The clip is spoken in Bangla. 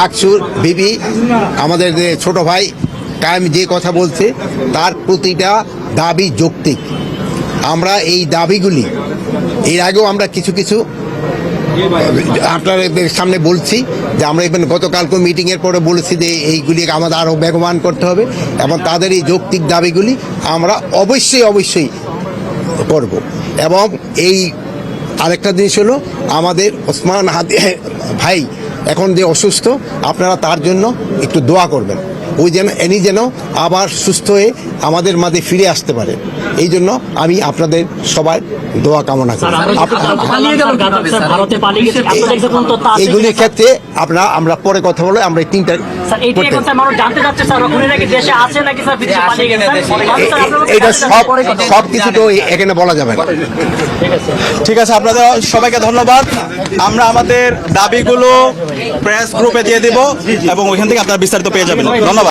আকসুর বিবি, আমাদের ছোট ভাই, কায়েম যে কথা বলছে, তার প্রতিটা দাবি যৌক্তিক। আমরা এই দাবিগুলি, এর আগেও আমরা কিছু কিছু, আপনাদের সামনে বলছি, যে আমরা এখানে গতকালকে মিটিংয়ের পরে বলেছি যে এইগুলি আমাদের আরও বেগবান করতে হবে, এবং তাদের এই যৌক্তিক দাবিগুলি আমরা অবশ্যই অবশ্যই করব। এবং এই আরেকটা জিনিস হলো, আমাদের ওসমান হাদি ভাই এখন যে অসুস্থ আপনারা তার জন্য একটু দোয়া করবেন। ওই যেন এনি যেন আবার সুস্থ হয়ে আমাদের মাঝে ফিরে আসতে পারে। এই জন্য আমি আপনাদের সবার দোয়া কামনা করি। এইগুলির ক্ষেত্রে আমরা আমরা পরে কথা বলে আমরা এই তিনটা আপনারা এটা সব সব কিছু তো এখানে বলা যাবে না। ঠিক আছে। আপনাদের সবাইকে ধন্যবাদ। আমরা আমাদের দাবিগুলো প্রেস গ্রুপে দিয়ে দিব এবং ওইখান থেকে আপনারা বিস্তারিত পেয়ে যাবেন। ধন্যবাদ।